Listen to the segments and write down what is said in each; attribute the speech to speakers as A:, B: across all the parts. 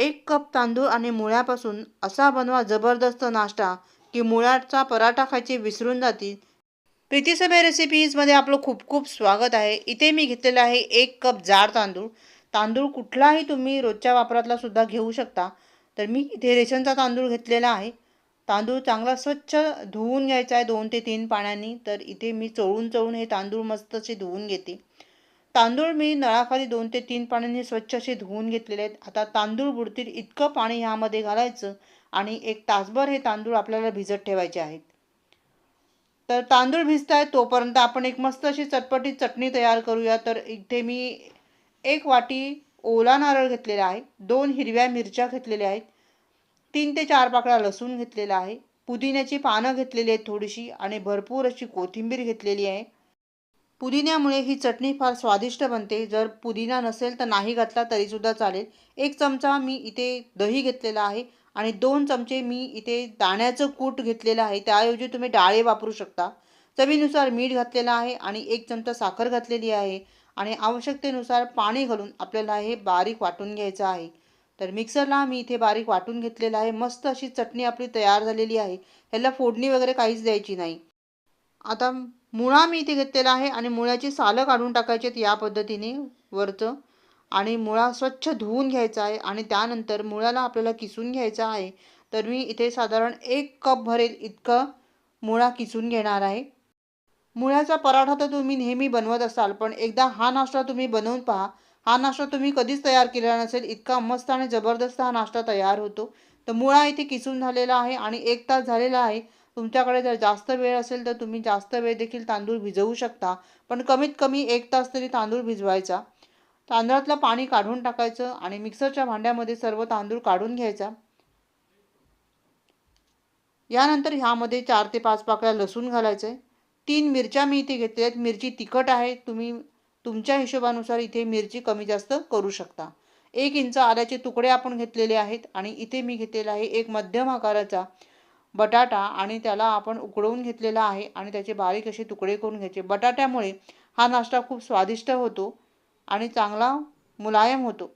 A: एक कप तांदूळ आणि मुळ्यापासून असा बनवा जबरदस्त नाश्ता की मुळ्याचा पराठा खायचे विसरून जातील प्रीतीसभे रेसिपीजमध्ये आपलं खूप खूप स्वागत आहे. इथे मी घेतलेलं आहे एक कप जाड तांदूळ. तांदूळ कुठलाही तुम्ही रोजच्या वापरातला सुद्धा घेऊ शकता. तर मी इथे रेशनचा तांदूळ घेतलेला आहे. तांदूळ चांगला स्वच्छ धुवून घ्यायचा आहे दोन ते तीन पाण्याने. तर इथे मी चोळून चोळून हे तांदूळ मस्त असे धुवून घेते. तांदूळ मी नळाखाली दोन ते तीन पाण्याने स्वच्छ असे धुवून घेतलेले आहेत. आता तांदूळ बुडतील इतकं पाणी ह्यामध्ये घालायचं आणि एक तासभर हे तांदूळ आपल्याला भिजत ठेवायचे आहेत. तर तांदूळ भिजत आहेत तोपर्यंत आपण एक मस्त अशी चटपटीत चटणी तयार करूया. तर इथे मी एक वाटी ओला नारळ घेतलेला आहे. दोन हिरव्या मिरच्या घेतलेल्या आहेत. तीन ते चार पाकळ्या लसूण घेतलेला आहे. पुदिन्याची पानं घेतलेली आहेत थोडीशी आणि भरपूर अशी कोथिंबीर घेतलेली आहे. पुदिन्यामुळे ही चटणी फार स्वादिष्ट बनते. जर पुदिना नसेल तर नाही घातला तरीसुद्धा चालेल. एक चमचा मी इथे दही घेतलेला आहे आणि दोन चमचे मी इथे दाण्याचं कूट घेतलेलं आहे. त्याऐवजी तुम्ही डाळे वापरू शकता. चवीनुसार मीठ घातलेलं आहे आणि एक चमचा साखर घातलेली आहे आणि आवश्यकतेनुसार पाणी घालून आपल्याला हे बारीक वाटून घ्यायचं आहे. तर मिक्सरला मी इथे बारीक वाटून घेतलेलं आहे. मस्त अशी चटणी आपली तयार झालेली आहे. ह्याला फोडणी वगैरे काहीच द्यायची नाही. आता मुळा मी इथे घेतलेला आहे आणि मुळ्याची सालं काढून टाकायची आहेत या पद्धतीने वरचं. आणि मुळा स्वच्छ धुवून घ्यायचा आहे आणि त्यानंतर मुळ्याला आपल्याला किसून घ्यायचा आहे. तर मी इथे साधारण एक कप भरेल इतकं मुळा किसून घेणार आहे. मुळ्याचा पराठा तर तुम्ही नेहमी बनवत असाल पण एकदा हा नाश्ता तुम्ही बनवून पहा. हा नाश्ता तुम्ही कधीच तयार केलेला नसेल इतका मस्त आणि जबरदस्त हा नाश्ता तयार होतो. तर मुळा इथे किसून झालेला आहे आणि एक तास झालेला आहे. तुमच्याकडे जर जास्त वेळ असेल तर तुम्ही जास्त वेळ देखील तांदूळ भिजवू शकता. पण कमीत कमी एक तास तरी तांदूळ भिजवायचा. तांदळातलं पाणी काढून टाकायचं आणि मिक्सरच्या भांड्यामध्ये सर्व तांदूळ काढून घ्यायचा. यानंतर ह्यामध्ये चार ते पाच पाकळ्या लसूण घालायचं. आहे तीन मिरच्या मी इथे घेतल्या आहेत मिरची तिखट आहे. तुम्ही तुमच्या हिशोबानुसार इथे मिरची कमी जास्त करू शकता. एक इंच आल्याचे तुकडे आपण घेतलेले आहेत आणि इथे मी घेतलेला आहे एक मध्यम आकाराचा. बटाटा आणि त्याला आपण उकळवून घेतलेला आहे आणि त्याचे बारीक असे तुकडे करून घ्यायचे. बटाट्यामुळे हा नाश्ता खूप स्वादिष्ट होतो आणि चांगला मुलायम होतो.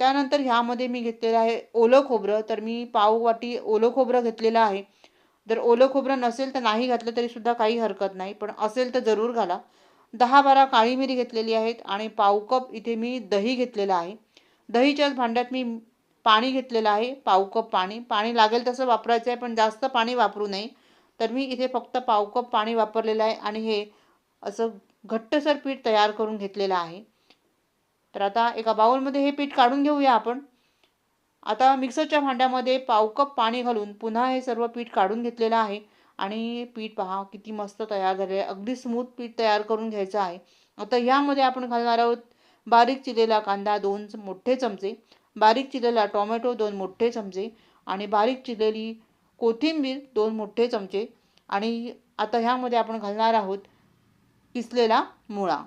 A: त्यानंतर ह्यामध्ये मी घेतलेलं आहे ओलं खोबरं. तर मी पाव वाटी ओलं खोबरं घेतलेलं आहे. जर ओलं खोबरं नसेल तर नाही घातलं तरीसुद्धा काही हरकत नाही. पण असेल तर जरूर घाला. दहा बारा काळी मिरी घेतलेली आहेत आणि पाव कप इथे मी दही घेतलेलं आहे. दहीच्याच भांड्यात मी पाणी घेतलेलं आहे पाव कप पाणी. पाणी लागेल तसं वापरायचं आहे पण जास्त पाणी वापरू नये. तर मी इथे फक्त पाव कप पाणी वापरलेलं आहे आणि हे असं घट्टसर पीठ तयार करून घेतलेलं आहे. तर आता एका बाउलमध्ये हे पीठ काढून घेऊया आपण. आता मिक्सरच्या भांड्यामध्ये पाव कप पाणी घालून पुन्हा हे सर्व पीठ काढून घेतलेलं आहे. आणि पीठ पहा किती मस्त तयार झाले आहे. अगदी स्मूथ पीठ तयार करून घ्यायचं आहे. आता ह्यामध्ये आपण घालणार आहोत बारीक चिरलेला कांदा दोन मोठे चमचे. बारीक चिरलेला टोमॅटो दोन मोठे चमचे आणि बारीक चिरलेली कोथिंबीर दोन मोठे चमचे आणि आता ह्यामध्ये आपण घालणार आहोत किसलेला मुळा.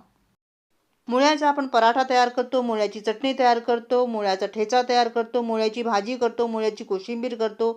A: मुळ्याचा आपण पराठा तयार करतो मुळ्याची चटणी तयार करतो मुळ्याचा ठेचा तयार करतो मुळ्याची भाजी करतो मुळ्याची कोशिंबीर करतो.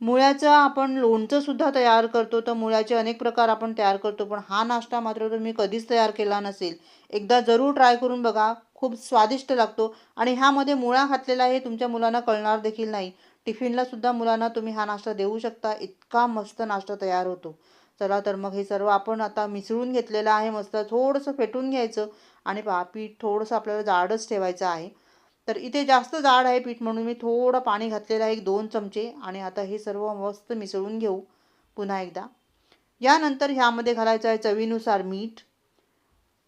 A: मुळ्याचं आपण लोणचंसुद्धा तयार करतो तर मुळ्याचे अनेक प्रकार आपण तयार करतो पण हा नाश्ता मात्र तुम्ही कधीच तयार केला नसेल. एकदा जरूर ट्राय करून बघा. खूप स्वादिष्ट लागतो. आणि ह्यामध्ये मुळा घातलेला आहे तुमच्या मुलांना कळणार देखील नाही. टिफिनला सुद्धा मुलांना तुम्ही हा नाश्ता देऊ शकता. इतका मस्त नाश्ता तयार होतो. चला तर मग हे सर्व आपण आता मिसळून घेतलेलं आहे. मस्त थोडंसं फेटून घ्यायचं. आणि पा पीठ थोडंसं आपल्याला जाडच ठेवायचं आहे. तर इथे जास्त जाड आहे पीठ म्हणून मी थोडं पाणी घातलेलं आहे एक दोन चमचे. आणि आता हे सर्व मस्त मिसळून घेऊ पुन्हा एकदा. यानंतर ह्यामध्ये घालायचं आहे चवीनुसार मीठ.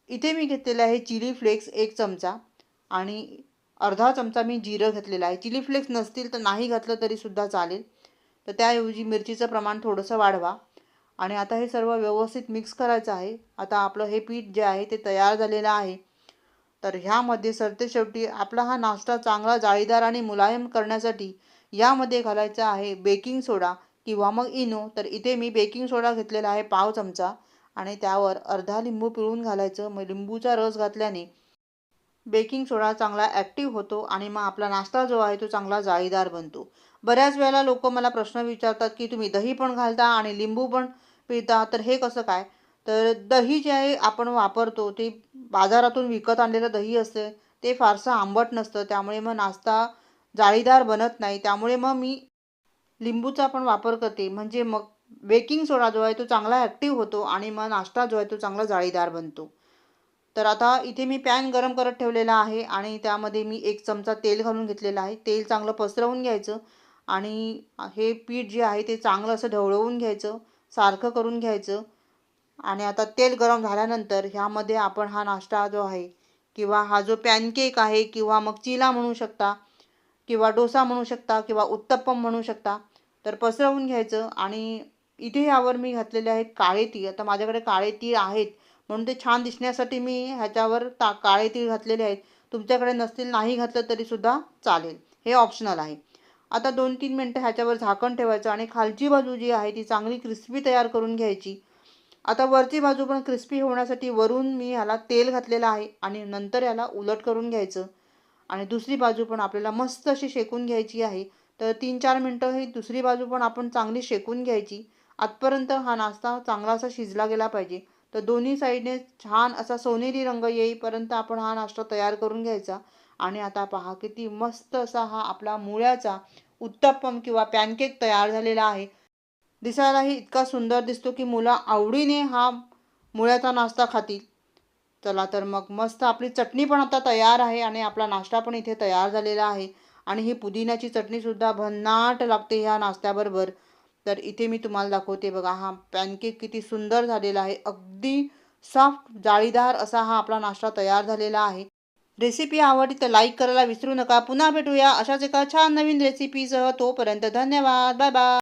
A: इथे मी घेतलेलं आहे चिली फ्लेक्स एक चमचा आणि अर्धा चमचा मी जिरं घेतलेलं आहे. चिली फ्लेक्स नसतील तर नाही घातलं तरीसुद्धा चालेल. तर त्याऐवजी मिरचीचं प्रमाण थोडंसं वाढवा. आणि आता हे सर्व व्यवस्थित मिक्स करायचं आहे. आता आपलं हे पीठ जे आहे ते तयार झालेलं आहे. तर ह्यामध्ये सरते शेवटी आपला हा नाश्ता चांगला जाळीदार आणि मुलायम करण्यासाठी यामध्ये घालायचा आहे बेकिंग सोडा किंवा मग इनो. तर इथे मी बेकिंग सोडा घेतलेला आहे पाव चमचा. आणि त्यावर अर्धा लिंबू पिळून घालायचं. मग लिंबूचा रस घातल्याने बेकिंग सोडा चांगला ॲक्टिव्ह होतो आणि मग आपला नाश्ता जो आहे तो चांगला जाळीदार बनतो. बऱ्याच वेळेला लोक मला प्रश्न विचारतात की तुम्ही दही पण घालता आणि लिंबू पण पिळता? तर हे कसं काय? तर दही जे आहे आपण वापरतो ते बाजारातून विकत आणलेलं दही असते ते फारसं आंबट नसतं. त्यामुळे मग नाश्ता जाळीदार बनत नाही. त्यामुळे मग मी लिंबूचा पण वापर करते. म्हणजे मग बेकिंग सोडा जो आहे तो चांगला ॲक्टिव्ह होतो आणि मग नाश्ता जो आहे तो चांगला जाळीदार बनतो. तर आता इथे मी पॅन गरम करत ठेवलेला आहे आणि त्यामध्ये मी एक चमचा तेल घालून घेतलेलं आहे. तेल चांगलं पसरवून घ्यायचं आणि हे पीठ जे आहे ते चांगलं असं ढवळवून घ्यायचं सारखं करून घ्यायचं. आणि आता तेल गरम झाल्यानंतर ह्यामध्ये आपण हा नाश्ता जो आहे किंवा हा जो पॅनकेक आहे किंवा मग चिला म्हणू शकता किंवा डोसा म्हणू शकता किंवा उत्तप्पम म्हणू शकता तर पसरवून घ्यायचं आणि इथे यावर मी घातलेले आहेत काळे तीळ. आता माझ्याकडे काळे तीळ आहेत. म्हणून ते छान दिसण्यासाठी मी ह्याच्यावर ता काळे तीळ घातलेले आहेत. तुमच्याकडे नसतील नाही घातलं तरीसुद्धा चालेल. हे ऑप्शनल आहे. आता दोन तीन मिनटं ह्याच्यावर झाकण ठेवायचं आणि खालची बाजू जी आहे ती चांगली क्रिस्पी तयार करून घ्यायची. आता वरची बाजू पण क्रिस्पी होण्यासाठी वरून मी ह्याला तेल घातलेलं आहे आणि नंतर याला उलट करून घ्यायचं. आणि दुसरी बाजू पण आपल्याला मस्त अशी शेकून घ्यायची आहे. तर तीन चार मिनटं ही दुसरी बाजू पण आपण चांगली शेकून घ्यायची. आतपर्यंत हा नाश्ता चांगला असा शिजला गेला पाहिजे. तर दोन्ही साईडने छान असा सोनेरी रंग येईपर्यंत आपण हा नाश्ता तयार करून घ्यायचा. आणि आता पहा किती मस्त असा हा आपला मुळ्याचा उत्तप्पम किंवा पॅनकेक तयार झालेला आहे. दिसायलाही इतका सुंदर दिसतो की मुलं आवडीने हा मुळ्याचा नाश्ता खातील. चला तर मग मस्त आपली चटणी पण आता तयार आहे आणि आपला नाश्ता पण इथे तयार झालेला आहे. आणि ही पुदिन्याची चटणीसुद्धा भन्नाट लागते ह्या नाश्त्याबरोबर. तर इथे मी तुम्हाला दाखवते बघा हा पॅनकेक किती सुंदर झालेला आहे. अगदी सॉफ्ट जाळीदार असा हा आपला नाश्ता तयार झालेला आहे. रेसिपी आवडली तर लाईक करायला विसरू नका. पुन्हा भेटूया अशाच एका छान नवीन रेसिपीसह तोपर्यंत धन्यवाद. Bye bye